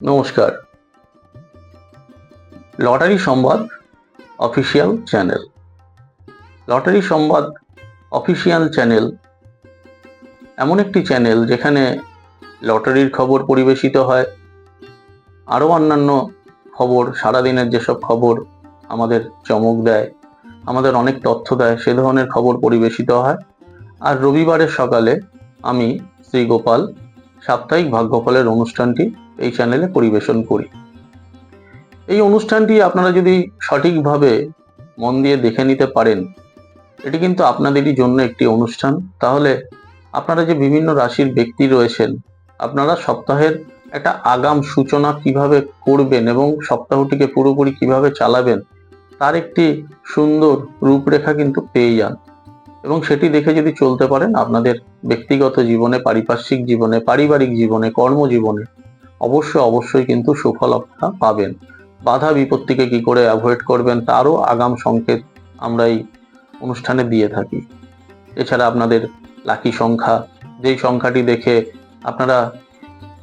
নমস্কার। লটারি সংবাদ official channel. Lottery সংবাদ অফিসিয়াল চ্যানেল এমন একটি চ্যানেল যেখানে লটারির খবর পরিবেশিত হয়। আরও অন্যান্য খবর, সারাদিনের যেসব খবর আমাদের চমক দেয়, আমাদের অনেক তথ্য দেয়, সে ধরনের খবর পরিবেশিত হয়। আর রবিবারের সকালে আমি শ্রী গোপাল, সাপ্তাহিক ভাগ্যফলের অনুষ্ঠানটি এই চ্যানেলে পরিবেশন করি। এই অনুষ্ঠানটি আপনারা যদি সঠিকভাবে মন দিয়ে দেখে নিতে পারেন, এটি কিন্তু আপনাদেরই জন্য একটি অনুষ্ঠান। তাহলে আপনারা যে বিভিন্ন রাশির ব্যক্তি রয়েছেন, আপনারা সপ্তাহের একটা আগাম সূচনা কীভাবে করবেন এবং সপ্তাহটিকে পুরোপুরি কীভাবে চালাবেন, তার একটি সুন্দর রূপরেখা কিন্তু পেয়ে যান। এবং সেটি দেখে যদি চলতে পারেন, আপনাদের ব্যক্তিগত জীবনে, পারিপার্শ্বিক জীবনে, পারিবারিক জীবনে, কর্মজীবনে অবশ্যই অবশ্যই কিন্তু সুফল আপনারা পাবেন। বাধা বিপত্তিকে কি করে অ্যাভয়েড করবেন তারও আগাম সংকেত আমরা এই অনুষ্ঠানে দিয়ে থাকি। এছাড়া আপনাদের লাকি সংখ্যা, যেই সংখ্যাটি দেখে আপনারা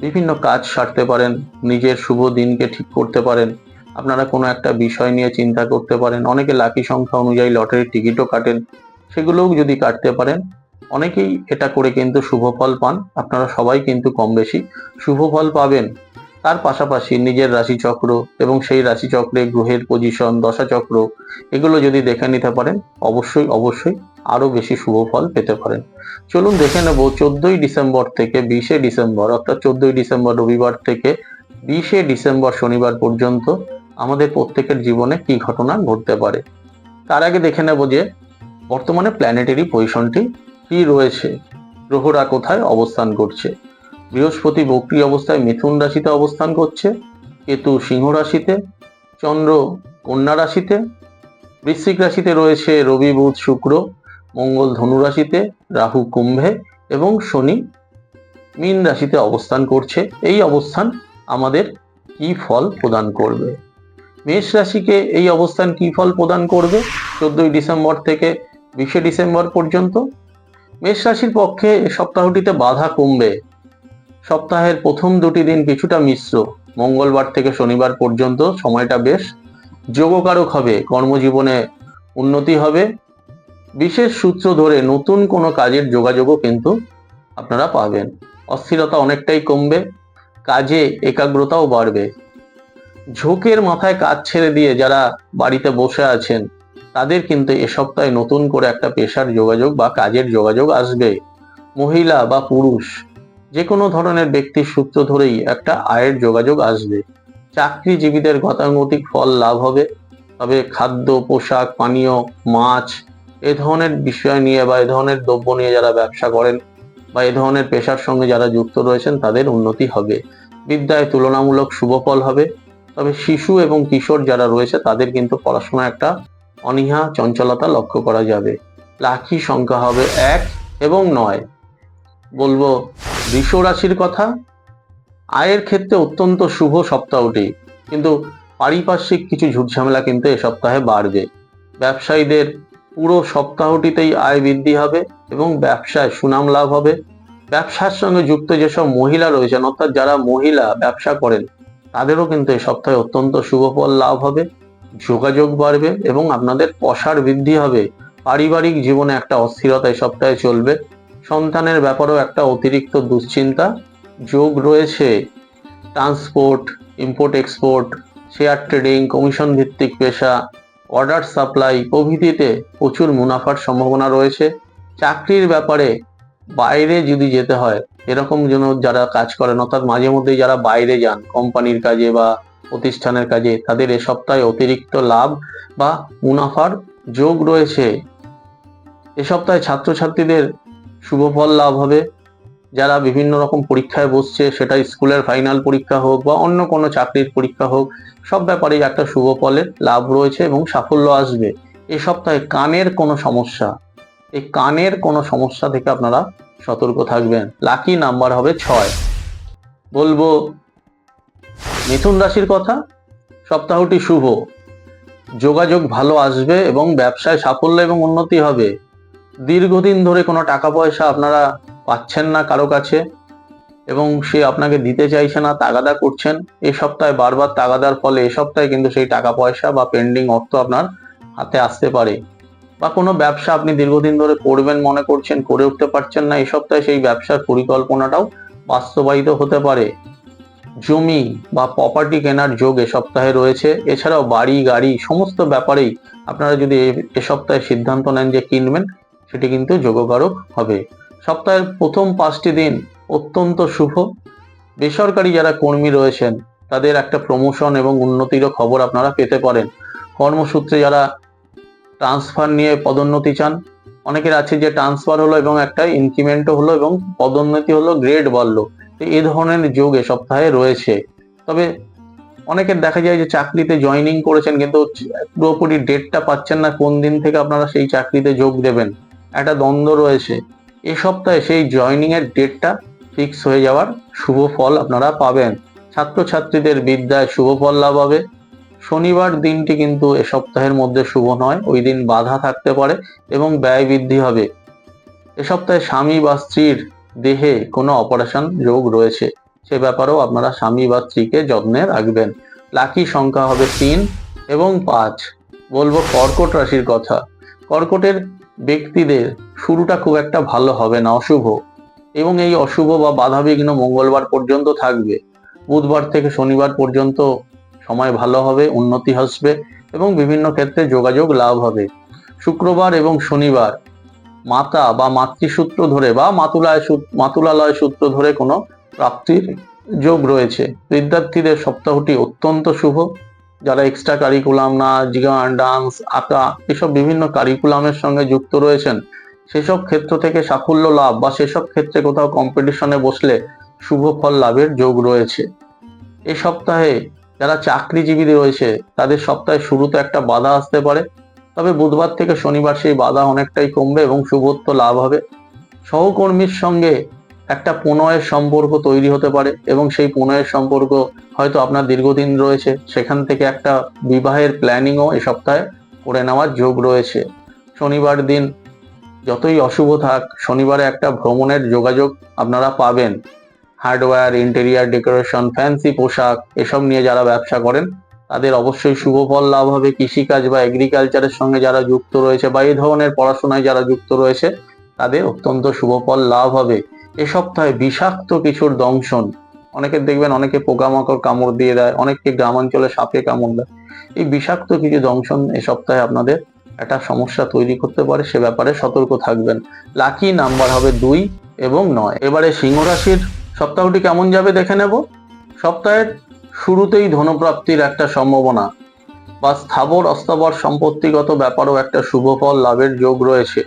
বিভিন্ন কাজ সারতে পারেন, নিজের শুভ দিনকে ঠিক করতে পারেন, আপনারা কোনো একটা বিষয় নিয়ে চিন্তা করতে পারেন, অনেকে লাকি সংখ্যা অনুযায়ী লটারির টিকিটও কাটেন, সেগুলোও যদি কাটতে পারেন অনেকেই এটা করে কিন্তু শুভ ফল পান। আপনারা সবাই কিন্তু কম বেশি শুভ ফল পাবেন। তার পাশাপাশি নিজের রাশিচক্র এবং সেই রাশিচক্রে গ্রহের পজিশন দশাচক্র এগুলো যদি দেখে নিতে পারেন, অবশ্যই অবশ্যই আরও বেশি শুভ ফল পেতে পারেন। চলুন দেখে নেব চোদ্দই ডিসেম্বর থেকে বিশে ডিসেম্বর, অর্থাৎ চোদ্দই ডিসেম্বর রবিবার থেকে বিশে ডিসেম্বর শনিবার পর্যন্ত আমাদের প্রত্যেকের জীবনে কি ঘটনা ঘটতে পারে। তার আগে দেখে নেব যে বর্তমানে প্ল্যানেটারি পজিশনটি কি রয়েছে? গ্রহরা কোথায় অবস্থান করছে? বৃহস্পতি বক্রি অবস্থায় মিথুন রাশিতে অবস্থান করছে, কেতু সিংহ রাশিতে, চন্দ্র কন্যা রাশিতে, বৃশ্চিক রাশিতে রয়েছে রবি, বুধ, শুক্র, মঙ্গল, ধনু রাশিতে, রাহু, কুম্ভে এবং শনি মীন রাশিতে অবস্থান করছে। এই অবস্থান আমাদের কি ফল প্রদান করবে? মেষ রাশিকে এই অবস্থান কি ফল প্রদান করবে? চোদ্দই ডিসেম্বর থেকে বিশে ডিসেম্বর পর্যন্ত মেষ রাশির পক্ষে সপ্তাহটিতে বাধা কমবে। সপ্তাহের প্রথম দুটি দিন কিছুটা মিশ্র। মঙ্গলবার থেকে শনিবার পর্যন্ত সময়টা বেশ যোগকারক হবে, কর্মজীবনে উন্নতি হবে। বিশেষ সূত্র ধরে নতুন কোনো কাজের যোগাযোগও কিন্তু আপনারা পাবেন। অস্থিরতা অনেকটাই কমবে, কাজে একাগ্রতাও বাড়বে। ঝোঁকের মাথায় কাজ ছেড়ে দিয়ে যারা বাড়িতে বসে আছেন তাদের কিন্তু এ সপ্তাহে নতুন করে একটা পেশার যোগাযোগ বা কাজের যোগাযোগ আসবে। মহিলা বা পুরুষ যে কোনো ধরনের ব্যক্তির সূত্র ধরেই একটা আয়ের যোগাযোগ আসবে। চাকরিজীবীদের গতানুগতিক ফল লাভ হবে, তবে খাদ্য, পোশাক, পানীয়, মাছ, এ ধরনের বিষয় নিয়ে বা এ ধরনের দ্রব্য নিয়ে যারা ব্যবসা করেন বা এ ধরনের পেশার সঙ্গে যারা যুক্ত রয়েছেন, তাদের উন্নতি হবে। বিদ্যায় তুলনামূলক শুভ ফল হবে, তবে শিশু এবং কিশোর যারা রয়েছে, তাদের কিন্তু পড়াশোনা একটা অনীহা চঞ্চলতা লক্ষ্য করা যাবে। লাকি সংখ্যা হবে এক এবং নয়। বলব বৃষ রাশির কথা, আয়ের ক্ষেত্রে অত্যন্ত শুভ সপ্তাহটি কিন্তু পারিপার্শ্বিক কিছু ঝুটঝামেলা কিন্তু এ সপ্তাহে বাড়বে। ব্যবসায়ীদের পুরো সপ্তাহটিতেই আয় বৃদ্ধি হবে এবং ব্যবসায় সুনাম লাভ হবে। ব্যবসার সঙ্গে যুক্ত যেসব মহিলা রয়েছেন, অর্থাৎ যারা মহিলা ব্যবসা করেন, তাদেরও কিন্তু এই সপ্তাহে অত্যন্ত শুভ ফল লাভ হবে। যোগাযোগ বাড়বে এবং আপনাদের পশার বৃদ্ধি হবে। পারিবারিক জীবনে একটা অস্থিরতা এই চলবে। সন্তানের ব্যাপারেও একটা অতিরিক্ত দুশ্চিন্তা। যোগ রয়েছে transport, import, export, share trading, commission ভিত্তিক পেশা, অর্ডার সাপ্লাই প্রভৃতিতে প্রচুর মুনাফার সম্ভাবনা রয়েছে। চাকরির ব্যাপারে বাইরে যদি যেতে হয়, এরকম যেন যারা কাজ করেন, অর্থাৎ মাঝে মধ্যে যারা বাইরে যান, কোম্পানির কাজে বা প্রতিষ্ঠানের কাজে। তাদের এ সপ্তাহে অতিরিক্ত লাভ বা মুনাফার যোগ রয়েছে। এ সপ্তাহে ছাত্রছাত্রীদের শুভ ফল লাভ হবে। যারা বিভিন্ন রকম পরীক্ষায় বসছে, সেটা স্কুলের ফাইনাল পরীক্ষা হোক বা অন্য কোনো চাকরির পরীক্ষা হোক, সব ব্যাপারেই একটা শুভ ফলের লাভ রয়েছে এবং সাফল্য আসবে। এ সপ্তাহে কানের কোনো সমস্যা। এই কানের কোনো সমস্যা থেকে আপনারা সতর্ক থাকবেন। লাকি নাম্বার হবে ছয়। বলব মিথুন রাশির কথা, সপ্তাহটি শুভ। যোগাযোগ ভালো আসবে এবং ব্যবসায় সাফল্য এবং উন্নতি হবে। দীর্ঘদিন ধরে কোনো টাকা পয়সা আপনারা পাচ্ছেন না কারও কাছে এবং সে আপনাকে দিতে চাইছে না, তাগাদা করছেন। এ সপ্তাহে বারবার তাগাদার ফলে এ সপ্তাহে কিন্তু সেই টাকা পয়সা বা পেন্ডিং অর্থ আপনার হাতে আসতে পারে। বা কোনো ব্যবসা আপনি দীর্ঘদিন ধরে করবেন, মনে করছেন, করে উঠতে পারছেন না এই সপ্তাহে সেই ব্যবসার পরিকল্পনাটাও বাস্তবায়িত হতে পারে। জমি বা প্রপার্টি কেনার যোগ এ সপ্তাহে রয়েছে। এছাড়াও বাড়ি, গাড়ি সমস্ত ব্যাপারেই আপনারা যদি এ- সপ্তাহে সিদ্ধান্ত নেন যে কিনবেন, সেটি কিন্তু যোগকারক হবে। সপ্তাহের প্রথম পাঁচটি দিন অত্যন্ত শুভ। বেসরকারি যারা কর্মী রয়েছেন, তাদের একটা প্রমোশন এবং উন্নতিরও খবর আপনারা পেতে পারেন। কর্মসূত্রে যারা ট্রান্সফার নিয়ে পদোন্নতি চান, অনেকের আছে যে ট্রান্সফার হলো এবং একটা ইনক্রিমেন্টও হলো এবং পদোন্নতি হলো গ্রেড বাড়লো। এই ধরনের যোগ এ সপ্তাহে রয়েছে। তবে অনেকের দেখা যায় যে চাকরিতে জয়েনিং করেছেন কিন্তু পুরোপুরি ডেটটা পাচ্ছেন না, কোন দিন থেকে আপনারা সেই চাকরিতে যোগ দেবেন। একটা দ্বন্দ্ব রয়েছে। এ সপ্তাহে সেই জয়েনিং এর ডেটটা ফিক্স হয়ে যাওয়ার শুভ ফল আপনারা পাবেন। ছাত্রছাত্রীদের বিদ্যায় শুভ ফল লাভ হবে। শনিবার দিনটি কিন্তু এ সপ্তাহের মধ্যে শুভ নয়, ওই দিন বাধা থাকতে পারে এবং ব্যয় বৃদ্ধি হবে। এ সপ্তাহে স্বামী বা স্ত্রীর দেহে কোনো অপারেশন যোগ রয়েছে, সে ব্যাপারেও আপনারা স্বামী বা স্ত্রীকে যত্নে রাখবেন। লাকি সংখ্যা হবে তিন এবং পাঁচ। বলব কর্কট রাশির কথা। কর্কটের ব্যক্তিদের শুরুটা খুব একটা ভালো হবে না, অশুভ। এবং এই অশুভ বা বাধাবিঘ্ন মঙ্গলবার পর্যন্ত থাকবে। বুধবার থেকে শনিবার পর্যন্ত সময় ভালো হবে, উন্নতি আসবে এবং বিভিন্ন ক্ষেত্রে যোগাযোগ লাভ হবে। শুক্রবার এবং শনিবার মাতা বা মাতৃসূত্র ধরে বা মাতুলায় মাতুলালয় সূত্র ধরে কোনো প্রাপ্তির যোগ রয়েছে। বিদ্যার্থীদের সপ্তাহটি অত্যন্ত শুভ। যারা এক্সট্রা কারিকুলাম নাচ গান ডান্স আঁকা এসব বিভিন্ন কারিকুলামের সঙ্গে যুক্ত রয়েছেন, সেসব ক্ষেত্র থেকে সাফল্য লাভ বা সেসব ক্ষেত্রে কোথাও কম্পিটিশনে বসলে শুভ ফল লাভের যোগ রয়েছে। এ সপ্তাহে যারা চাকরিজীবী রয়েছে, তাদের সপ্তাহে শুরুতে একটা বাধা আসতে পারে। তবে বুধবার থেকে শনিবার সেই বাধা অনেকটাই কমবে এবং শুভত্ব লাভ হবে। সহকর্মীর সঙ্গে একটা প্রণয়ের সম্পর্ক তৈরি হতে পারে এবং সেই প্রণয়ের সম্পর্ক হয়তো আপনার দীর্ঘদিন রয়েছে। সেখান থেকে একটা বিবাহের প্ল্যানিংও এ সপ্তাহে করে নেওয়ার যোগ রয়েছে। শনিবার দিন যতই অশুভ থাক, শনিবারে একটা ভ্রমণের যোগাযোগ আপনারা পাবেন। হার্ডওয়্যার ইন্টেরিয়ার ডেকোরেশন ফ্যান্সি পোশাক, এসব নিয়ে যারা ব্যবসা করেন তাদের অবশ্যই শুভ ফল লাভ হবে। কৃষিকাজ বা এগ্রিকালচারের সঙ্গে যারা যুক্ত রয়েছে বা এই ধরনের পড়াশোনায় যারা যুক্ত রয়েছে, তাদের অত্যন্ত শুভ ফল লাভ হবে। এ সপ্তাহে বিষাক্ত কিছুর দংশন। অনেকে দেখবেন অনেকে পোকামাকড় কামড় দিয়ে দেয়, অনেককে গ্রামাঞ্চলে সাপে কামড় দেয়। এই বিষাক্ত কিছু দংশন এ সপ্তাহে আপনাদের একটা সমস্যা তৈরি করতে পারে, সে ব্যাপারে সতর্ক থাকবেন। লাকি নাম্বার হবে দুই এবং নয়। এবারে সিংহ রাশির সপ্তাহটি কেমন যাবে দেখে নেব। সপ্তাহের শুরুতেই ধনপ্রাপ্তির একটা সম্ভাবনা বা স্থাবর অস্থাবর সম্পত্তিগত ব্যাপারও একটা শুভ ফল লাভের যোগ রয়েছে।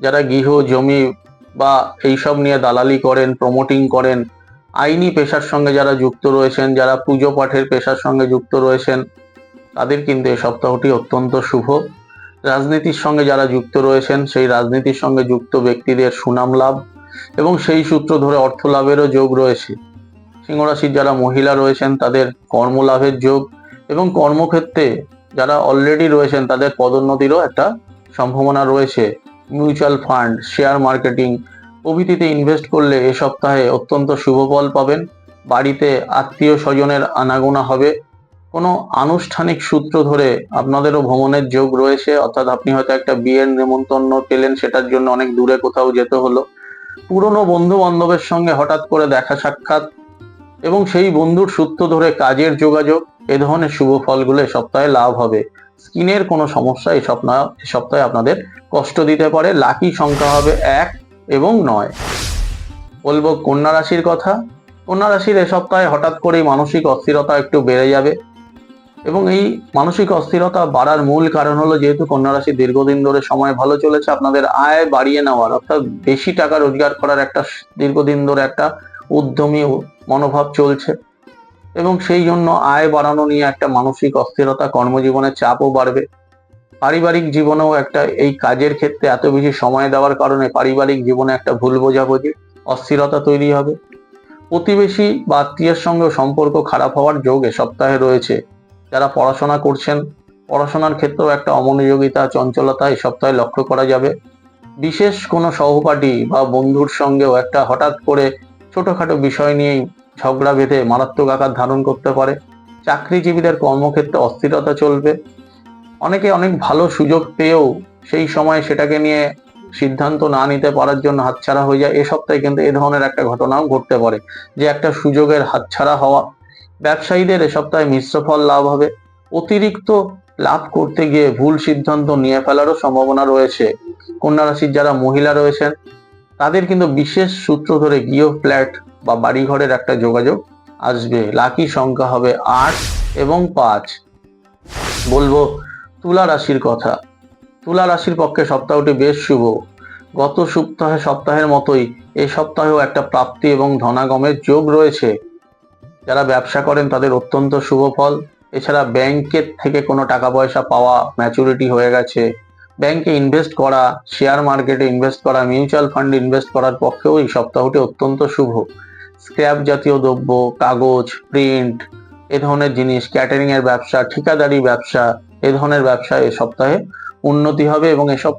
যারা গৃহ, জমি বা এইসব নিয়ে দালালি করেন প্রমোটিং করেন, আইনি পেশার সঙ্গে যারা যুক্ত রয়েছেন, যারা পুজো পাঠের পেশার সঙ্গে যুক্ত রয়েছেন, তাদের কিন্তু এই সপ্তাহটি অত্যন্ত শুভ। রাজনীতির সঙ্গে যারা যুক্ত রয়েছেন, সেই রাজনীতির সঙ্গে যুক্ত ব্যক্তিদের সুনাম লাভ এবং সেই সূত্র ধরে অর্থ লাভেরও যোগ রয়েছে। সিংহরাশির যারা মহিলা রয়েছেন, তাদের কর্মলাভের যোগ এবং কর্মক্ষেত্রে যারা অলরেডি রয়েছেন, তাদের পদোন্নতিরও একটা সম্ভাবনা রয়েছে। মিউচুয়াল ফান্ড শেয়ার মার্কেটিং প্রভৃতিতে ইনভেস্ট করলে এ সপ্তাহে অত্যন্ত শুভ ফল পাবেন। বাড়িতে আত্মীয় স্বজনের আনাগোনা হবে। কোনো আনুষ্ঠানিক সূত্র ধরে আপনাদেরও ভ্রমণের যোগ রয়েছে, অর্থাৎ আপনি হয়তো একটা বিয়ের নেমন্তন্ন পেলেন, সেটার জন্য অনেক দূরে কোথাও যেতে হলো। পুরনো বন্ধু বান্ধবের সঙ্গে হঠাৎ করে দেখা সাক্ষাৎ এবং সেই বন্ধুর সূত্র ধরে কাজের যোগাযোগ, এ ধরনের শুভ ফলগুলো সপ্তাহে লাভ হবে। স্কিনের কোনো সমস্যা এই সপ্তাহ সপ্তাহে আপনাদের কষ্ট দিতে পারে। লাকি সংখ্যা হবে এক এবং নয়। বলব কন্যা রাশির কথা। কন্যা রাশির এ সপ্তাহে হঠাৎ করেই মানসিক অস্থিরতা একটু বেড়ে যাবে এবং এই মানসিক অস্থিরতা বাড়ার মূল কারণ হলো যেহেতু কন্যা রাশি দীর্ঘদিন ধরে সময় ভালো চলেছে, আপনাদের আয় বাড়িয়ে নেওয়ার অর্থাৎ বেশি টাকা রোজগার করার একটা দীর্ঘদিন ধরে একটা উদ্যমী মনোভাব চলছে এবং সেই জন্য আয় বাড়ানো নিয়ে একটা মানসিক অস্থিরতা কর্মজীবনের চাপও বাড়বে। পারিবারিক জীবনেও একটা এই কাজের ক্ষেত্রে এত বেশি সময় দেওয়ার কারণে পারিবারিক জীবনে একটা ভুল বোঝাবুঝি, অস্থিরতা তৈরি হবে। প্রতিবেশী বা আত্মীয়ের সঙ্গে সম্পর্ক খারাপ হওয়ার যোগ এ সপ্তাহে রয়েছে। যারা পড়াশোনা করছেন, পড়াশোনার ক্ষেত্রেও একটা অমনোযোগিতা, চঞ্চলতা এই সপ্তাহে লক্ষ্য করা যাবে। বিশেষ কোনো সহপাঠী বা বন্ধুর সঙ্গেও একটা হঠাৎ করে ছোটখাটো বিষয় নিয়েই ঝগড়া বেঁধে মারাত্মক আকার ধারণ করতে পারে। চাকরিজীবীদের কর্মক্ষেত্রে অস্থিরতা চলবে। অনেকে অনেক ভালো সুযোগ পেয়েও সেই সময় সেটাকে নিয়ে সিদ্ধান্ত না নিতে পারার জন্য হাতছাড়া হয়ে যায়। এ সপ্তাহে কিন্তু এ ধরনের একটা ঘটনাও ঘটতে পারে, যে একটা সুযোগের হাতছাড়া হওয়া। ব্যবসায়ীদের এ সপ্তাহে মিশ্র ফল লাভ হবে। অতিরিক্ত লাভ করতে গিয়ে ভুল সিদ্ধান্ত নিয়ে ফেলারও সম্ভাবনা রয়েছে। কন্যা রাশির যারা মহিলা রয়েছেন তাদের কিন্তু বিশেষ সূত্র ধরে গৃহ ফ্ল্যাট বা বাড়িঘরের একটা যোগাযোগ আসবে। লাকি সংখ্যা হবে আট এবং পাঁচ। বলব তুলা রাশির কথা। তুলা রাশির পক্ষে সপ্তাহটি বেশ শুভ। গত সপ্তাহে সপ্তাহের মতোই এই সপ্তাহেও একটা প্রাপ্তি এবং ধনাগমের যোগ রয়েছে। যারা ব্যবসা করেন তাদের অত্যন্ত শুভ ফল। এছাড়া ব্যাংকের থেকে কোনো টাকা পয়সা পাওয়া ম্যাচুরিটি হয়ে গেছে। ব্যাংকে ইনভেস্ট করা শেয়ার মার্কেটে ইনভেস্ট করা মিউচুয়াল ফান্ডে ইনভেস্ট করার পক্ষেও এই সপ্তাহটি অত্যন্ত শুভ। স্ক্র্যাপ জাতীয় দ্রব্য, কাগজ প্রিন্ট এ ধরনের জিনিস ক্যাটারিং এর ব্যবসা, ঠিকাদারি ব্যবসা, এ ধরনের ব্যবসা এ সপ্তাহে উন্নতি হবে এবং এসব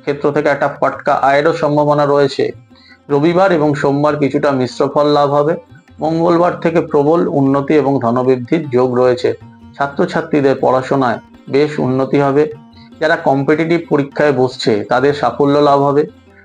ক্ষেত্র থেকে একটা ফটকা আয়েরও সম্ভাবনা রয়েছে। রবিবার এবং সোমবার কিছুটা মিশ্র ফল লাভ হবে। মঙ্গলবার থেকে প্রবল উন্নতি এবং ধনবৃদ্ধির যোগ রয়েছে। ছাত্রছাত্রীদের পড়াশোনায় বেশ উন্নতি হবে। যারা কম্পিটিটিভ পরীক্ষায় বসছে, তাদের সাফল্য লাভ হবে।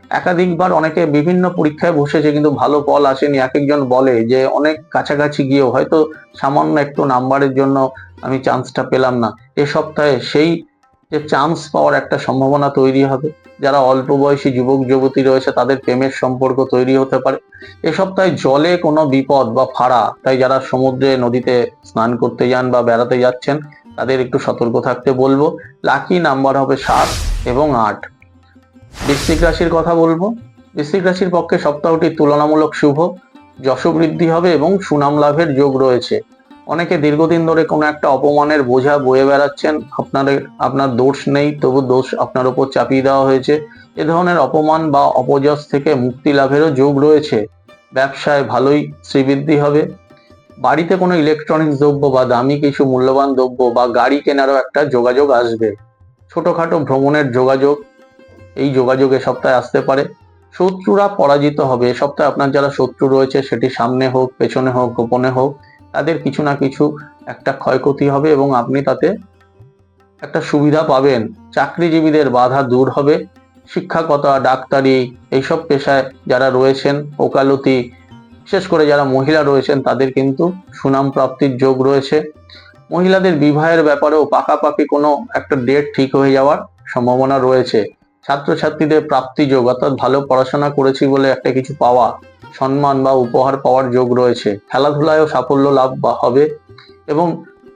একাধিকবার অনেকে বিভিন্ন পরীক্ষায় বসেছে, কিন্তু ভালো ফল আসেনি। এক একজন বলে যে, অনেক কাছাকাছি গিয়েও হয়তো সামান্য একটু নাম্বারের জন্য আমি চান্সটা পেলাম না। এ সপ্তাহে সেই যে চান্স পাওয়ার একটা সম্ভাবনা তৈরি হবে। যারা অল্প বয়সী যুবক, যুবতী রয়েছে, তাদের প্রেমের সম্পর্ক তৈরি হতে পারে। এ সপ্তাহে জলে কোনো বিপদ বা ফাড়া, তাই যারা সমুদ্রে, নদীতে স্নান করতে যান বা বেড়াতে যাচ্ছেন তাদের একটু সতর্ক থাকতে বলব। লাকি নাম্বার হবে সাত এবং আট। বৃশ্চিক রাশির কথা বলব। বৃশ্চিক রাশির পক্ষে সপ্তাহটি তুলনামূলক শুভ। যশ বৃদ্ধি হবে এবং সুনাম লাভের যোগ রয়েছে। অনেকে দীর্ঘদিন ধরে কোনো একটা অপমানের বোঝা বয়ে বেড়াচ্ছেন। আপনাদের, আপনার দোষ নেই, তবু দোষ আপনার উপর চাপিয়ে দেওয়া হয়েছে। এ ধরনের অপমান বা অপযশ থেকে মুক্তি লাভেরও যোগ রয়েছে। ব্যবসায় ভালোই শ্রীবৃদ্ধি হবে। বাড়িতে কোনো ইলেকট্রনিক্স দ্রব্য বা দামি কিছু মূল্যবান দ্রব্য বা গাড়ি কেনারও একটা যোগাযোগ আসবে। ছোটখাটো ভ্রমণের যোগাযোগ, এই যোগাযোগ সপ্তাহে আসতে পারে। শত্রুরা পরাজিত হবে। এ সপ্তাহে আপনার যারা শত্রু রয়েছে, সেটি সামনে হোক, পেছনে হোক, গোপনে হোক, তাদের কিছু না কিছু একটা ক্ষয়ক্ষতি হবে এবং আপনি তাতে একটা সুবিধা পাবেন। চাকরিজীবীদের বাধা দূর হবে। শিক্ষকতা, ডাক্তারি, এইসব পেশায় যারা রয়েছেন, ওকালতি বিশেষ করে যারা মহিলা রয়েছেন, তাদের কিন্তু সুনাম প্রাপ্তির যোগ রয়েছে। মহিলাদের বিবাহের ব্যাপারেও পাকাপাকি কোনো একটা ডেট ঠিক হয়ে যাওয়ার সম্ভাবনা রয়েছে। ছাত্রছাত্রীদের প্রাপ্তি যোগ, অর্থাৎ ভালো পড়াশোনা করেছি বলে একটা কিছু পাওয়া, সম্মান বা উপহার পাওয়ার যোগ রয়েছে। খেলাধুলায়ও সাফল্য লাভ হবে এবং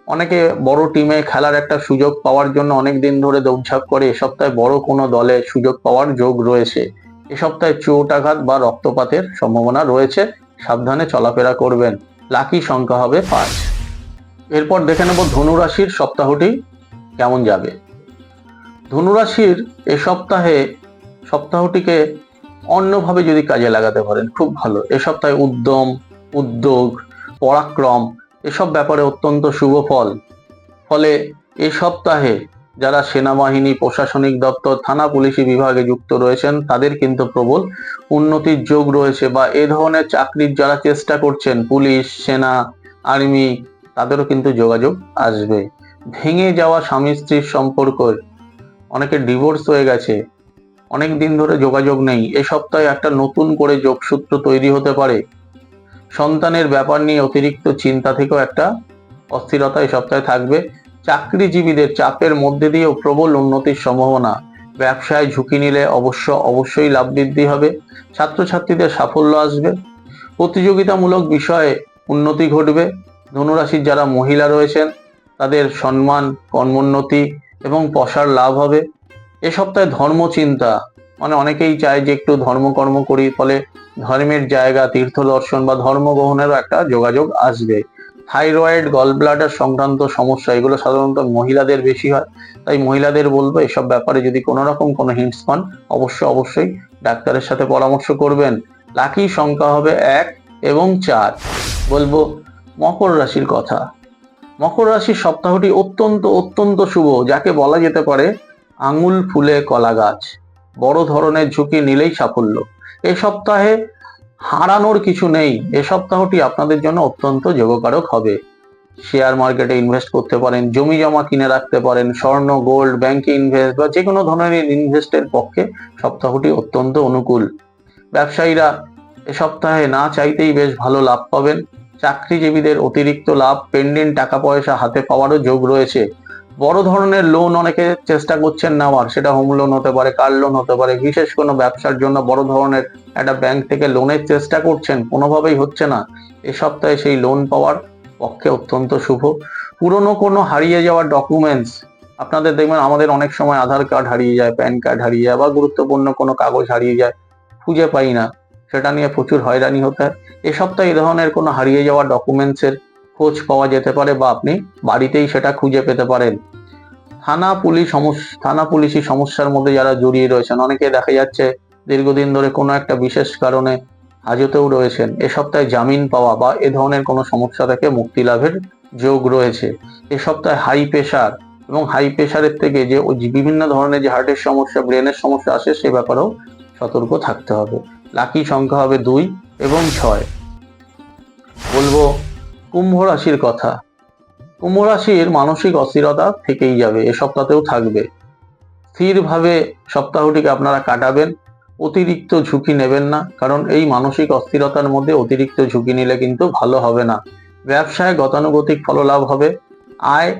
অনেকে বড় টিমে খেলার একটা সুযোগ পাওয়ার জন্য অনেক দিন ধরে দৌড়ঝাঁপ করে এ সপ্তাহে বড় কোনো দলে সুযোগ পাওয়ার যোগ রয়েছে। এ সপ্তাহে চোট আঘাত বা রক্তপাতের সম্ভাবনা রয়েছে। সাবধানে চলাফেরা করবেন। লাকি সংখ্যা হবে পাঁচ। এরপর দেখে নেব ধনুরাশির সপ্তাহটি কেমন যাবে। ধনুরাশির এ সপ্তাহে সপ্তাহটিকে অন্যভাবে যদি কাজে লাগাতে পারেন, খুব ভালো। এ সপ্তাহে উদ্যম, উদ্যোগ, পরাক্রম, এসব ব্যাপারে অত্যন্ত শুভ ফল। ফলে এ সপ্তাহে যারা সেনাবাহিনী, প্রশাসনিক দপ্তর, থানা পুলিশি বিভাগে যুক্ত রয়েছেন, তাদের কিন্তু প্রবল উন্নতির যোগ রয়েছে বা এ ধরনের চাকরির যারা চেষ্টা করছেন, পুলিশ, সেনা, আর্মি, তাদেরও কিন্তু যোগাযোগ আসবে। ভেঙে যাওয়া স্বামী স্ত্রীর সম্পর্ক, অনেকে ডিভোর্স হয়ে গেছে, অনেক দিন ধরে যোগাযোগ নেই, এ সপ্তাহে একটা নতুন করে যোগসূত্র তৈরি হতে পারে। সন্তানের ব্যাপার নিয়ে অতিরিক্ত চিন্তা থেকেও একটা অস্থিরতা এই সপ্তাহে থাকবে। চাকরিজীবীদের চাপের মধ্যে দিয়েও প্রবল উন্নতির সম্ভাবনা। ব্যবসায় ঝুঁকি নিলে অবশ্য অবশ্যই লাভ বৃদ্ধি হবে, ছাত্রছাত্রীদের সাফল্য আসবে। প্রতিযোগিতামূলক বিষয়ে উন্নতি ঘটবে। ধনুরাশির যারা মহিলা রয়েছেন, তাদের সম্মান, কর্মোন্নতি এবং পশার লাভ হবে। এ সপ্তাহে ধর্ম চিন্তা মানে অনেকেই চায় যে একটু ধর্মকর্ম করি, ফলে ধর্মের জায়গা তীর্থ দর্শন বা ধর্ম গ্রহণেরও একটা যোগাযোগ আসবে। থাইরয়েড গল ব্লাডার সংক্রান্ত সমস্যা, এগুলো সাধারণত মহিলাদের বেশি হয়। তাই মহিলাদের বলব, এসব ব্যাপারে যদি কোনো রকম কোনো হিন্টস পান, অবশ্যই অবশ্যই ডাক্তারের সাথে পরামর্শ করবেন। লাকি সংখ্যা হবে এক এবং চার। বলব, মকর রাশির কথা। মকর রাশির সপ্তাহটি অত্যন্ত অত্যন্ত শুভ, যাকে বলা যেতে পারে আঙুল ফুলে কলা গাছ। বড় ধরনের ঝুঁকি নিলেই সাফল্য। এই সপ্তাহে হারানোর কিছু নেই। এ সপ্তাহটি আপনাদের জন্য অত্যন্ত যোগকারক হবে। শেয়ার মার্কেটে ইনভেস্ট করতে পারেন, জমি জমা কিনে রাখতে পারেন, স্বর্ণ, গোল্ড, ব্যাংকে ইনভেস্ট বা যে কোনো ধরনের ইনভেস্টের পক্ষে সপ্তাহটি অত্যন্ত অনুকূল। ব্যবসায়ীরা এ সপ্তাহে না চাইতেই বেশ ভালো লাভ পাবেন। চাকরিজীবীদের অতিরিক্ত লাভ পেন্ডিং টাকা পয়সা হাতে পাওয়ারও যোগ রয়েছে। বড় ধরনের লোন অনেকে চেষ্টা করছেন নেওয়ার। সেটা হোম লোন হতে পারে কার লোন হতে পারে, বিশেষ কোনো ব্যবসার জন্য বড় ধরনের একটা ব্যাংক থেকে লোনের চেষ্টা করছেন, কোনোভাবেই হচ্ছে না। এ সপ্তাহে সেই লোন পাওয়ার পক্ষে অত্যন্ত শুভ। পুরনো কোনো হারিয়ে যাওয়া ডকুমেন্টস আপনাদের দেখবেন আমাদের অনেক সময় আধার কার্ড হারিয়ে যায় প্যান কার্ড হারিয়ে যায়, বা গুরুত্বপূর্ণ কোনো কাগজ হারিয়ে যায়, খুঁজে পাই না। সেটা নিয়ে প্রচুর হয়রানি হতে হয়। এ সপ্তাহে এই ধরনের কোনো হারিয়ে যাওয়া ডকুমেন্টসের খোঁজ পাওয়া যেতে পারে বা আপনি বাড়িতেই সেটা খুঁজে পেতে পারেন। থানা পুলিশ সমস্যা থানা পুলিশি সমস্যার মধ্যে যারা জড়িয়ে রয়েছেন, অনেকে দেখা যাচ্ছে দীর্ঘদিন ধরে কোনো একটা বিশেষ কারণে হাজতেও রয়েছেন। এ সপ্তাহে জামিন পাওয়া বা এ ধরনের কোনো সমস্যা থেকে মুক্তি লাভের যোগ রয়েছে। এ সপ্তাহে হাই প্রেশার এবং হাই প্রেশারের থেকে যে বিভিন্ন ধরনের যে হার্টের সমস্যা, ব্রেনের সমস্যা আসে সে ব্যাপারেও সতর্ক থাকতে হবে। লাকি সংখ্যা হবে দুই এবং ছয়। বলব কুম্ভ রাশির কথা। কুম্ভ রাশির মানসিক অস্থিরতা থেকেই যাবে, এ সপ্তাহতেও থাকবে। স্থিরভাবে সপ্তাহটিকে আপনারা কাটাবেন, অতিরিক্ত ঝুঁকি নেবেন না, কারণ এই মানসিক অস্থিরতার মধ্যে অতিরিক্ত ঝুঁকি নিলে কিন্তু ভালো হবে না। ব্যবসায় গতানুগতিক ফললাভ হবে, আয়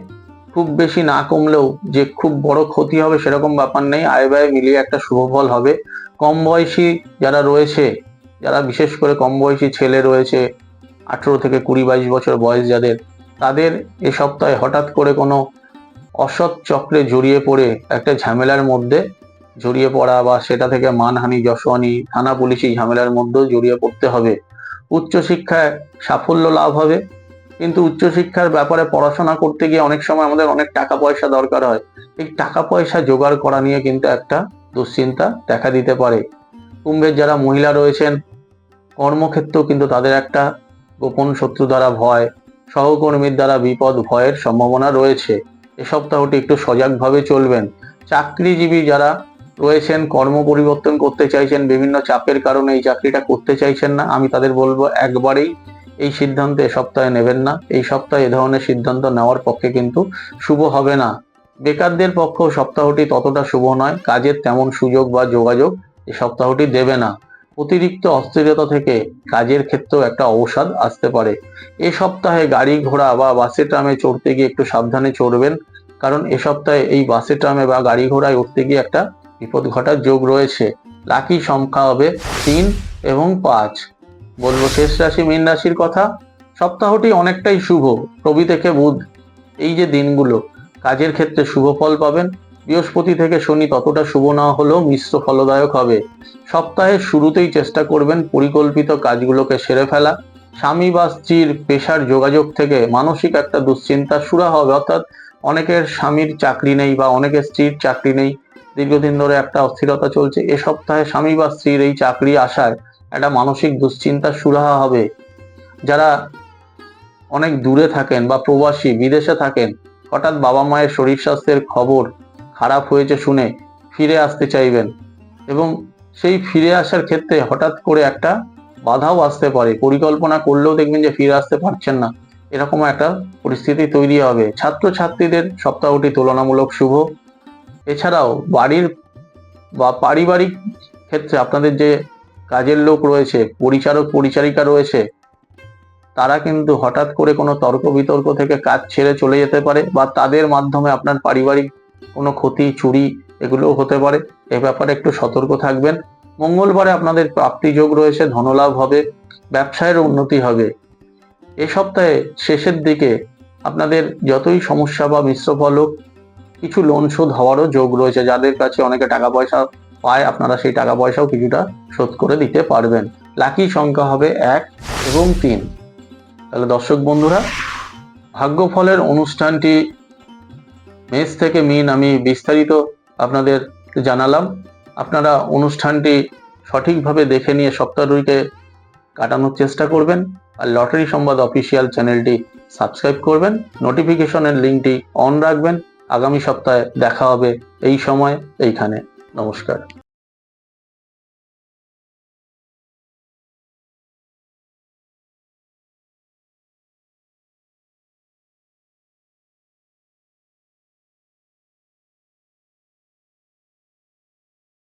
খুব বেশি না কমলেও যে খুব বড় ক্ষতি হবে সেরকম ব্যাপার নেই, আয় ব্যয় মিলিয়ে একটা শুভ ফল হবে। কম বয়সী যারা রয়েছে, যারা বিশেষ করে কম বয়সী ছেলে রয়েছে আঠেরো থেকে কুড়ি বাইশ বছর বয়স যাদের, তাদের এ সপ্তাহে হঠাৎ করে কোনো অসৎ চক্রে জড়িয়ে পড়ে একটা ঝামেলার মধ্যে জড়িয়ে পড়া বা সেটা থেকে মানহানি যশহানি থানা পুলিশি ঝামেলার মধ্যেও জড়িয়ে পড়তে হবে। উচ্চশিক্ষায় সাফল্য লাভ হবে, কিন্তু উচ্চশিক্ষার ব্যাপারে পড়াশোনা করতে গিয়ে অনেক সময় আমাদের অনেক টাকা পয়সা দরকার হয়। এই টাকা পয়সা জোগাড় করা নিয়ে কিন্তু একটা দুশ্চিন্তা দেখা দিতে পারে। কুম্ভের যারা মহিলা রয়েছেন, কর্মক্ষেত্রেও কিন্তু তাদের একটা গোপন শত্রু দ্বারা ভয়, সহকর্মীর দ্বারা বিপদ, ভয়ের সম্ভাবনা রয়েছে। এ সপ্তাহটি একটু সজাগভাবে চলবেন। চাকরিজীবী যারা রয়েছেন, কর্ম পরিবর্তন করতে চাইছেন, বিভিন্ন চাপের কারণে এই চাকরিটা করতে চাইছেন না, আমি তাদের বলব একবারেই এই সিদ্ধান্ত এ সপ্তাহে নেবেন না। এই সপ্তাহে এ ধরনের সিদ্ধান্ত নেওয়ার পক্ষে কিন্তু শুভ হবে না। বেকারদের পক্ষেও সপ্তাহটি ততটা শুভ নয়, কাজের তেমন সুযোগ বা যোগাযোগ এ সপ্তাহটি দেবে না। অতিরিক্ত অস্থিরতা থেকে কাজের ক্ষেত্রেও একটা অবসাদ আসতে পারে। এ সপ্তাহে গাড়ি ঘোড়া বা বাসে ট্রামে চড়তে গিয়ে একটু সাবধানে চড়বেন, কারণ এ সপ্তাহে এই বাসে ট্রামে বা গাড়ি ঘোড়ায় উঠতে গিয়ে একটা বিপদ ঘটার যোগ রয়েছে। লাকি সংখ্যা হবে তিন এবং পাঁচ। বলব শেষ রাশি, মীন রাশির কথা। সপ্তাহটি অনেকটাই শুভ। রবি থেকে বুধ। এই যে দিনগুলো, কাজের ক্ষেত্রে শুভ ফল পাবেন। বৃহস্পতি থেকে শনি ততটা শুভ না হলেও মিশ্র ফলদায়ক হবে। সপ্তাহের শুরুতেই চেষ্টা করবেন পরিকল্পিত কাজগুলোকে সেরে ফেলা। স্বামী বা স্ত্রীর পেশার যোগাযোগ থেকে মানসিক একটা দুশ্চিন্তা সুরা হবে, অর্থাৎ অনেকের স্বামীর চাকরি নেই বা অনেকের স্ত্রীর চাকরি নেই, দীর্ঘদিন ধরে একটা অস্থিরতা চলছে। এ সপ্তাহে স্বামী বা স্ত্রীর এই চাকরি আসায় একটা মানসিক দুশ্চিন্তা সুরাহা হবে। যারা অনেক দূরে থাকেন বা প্রবাসী, বিদেশে থাকেন, হঠাৎ বাবা মায়ের শরীর স্বাস্থ্যের খবর খারাপ হয়েছে শুনে ফিরে আসতে চাইবেন। এবং সেই ফিরে আসার ক্ষেত্রে হঠাৎ করে একটা বাধাও আসতে পারে। পরিকল্পনা করলেও দেখবেন যে ফিরে আসতে পারছেন না। এরকম একটা পরিস্থিতি তৈরি হবে। ছাত্রছাত্রীদের সপ্তাহটি তুলনামূলক শুভ। এছাড়াও বাড়ির বা পারিবারিক ক্ষেত্রে আপনাদের যে কাজের লোক রয়েছে, পরিচারক, পরিচারিকা রয়েছে, তারা কিন্তু হঠাৎ করে কোনো তর্ক বিতর্ক থেকে কাজ ছেড়ে চলে যেতে পারে বা তাদের মাধ্যমে আপনার পারিবারিক কোনো ক্ষতি, চুরি এগুলোও হতে পারে। এ ব্যাপারে একটু সতর্ক থাকবেন। মঙ্গলবারে আপনাদের প্রাপ্তি যোগ রয়েছে, ধনলাভ হবে ব্যবসায়ের উন্নতি হবে। এ সপ্তাহে শেষের দিকে আপনাদের যতই সমস্যা বা মিশ্র ফল কিছু লোন শোধ হওয়ারও যোগ রয়েছে। যাদের কাছে অনেকে টাকা পয়সা পায়, আপনারা সেই টাকা পয়সাও কিছুটা শোধ করে দিতে পারবেন। লাকি সংখ্যা হবে এক এবং তিন। তাহলে দর্শক বন্ধুরা ভাগ্যফলের অনুষ্ঠানটি মেষ থেকে মিন আমি বিস্তারিত আপনাদের জানালাম। আপনারা অনুষ্ঠানটি সঠিকভাবে দেখে নিয়ে সপ্তাহটিকে কাটানোর চেষ্টা করবেন আর লটারি সংবাদ অফিসিয়াল চ্যানেলটি সাবস্ক্রাইব করবেন। নোটিফিকেশনের লিঙ্কটি অন রাখবেন। আগামী সপ্তাহে দেখা হবে এই সময় এইখানে। নমস্কার।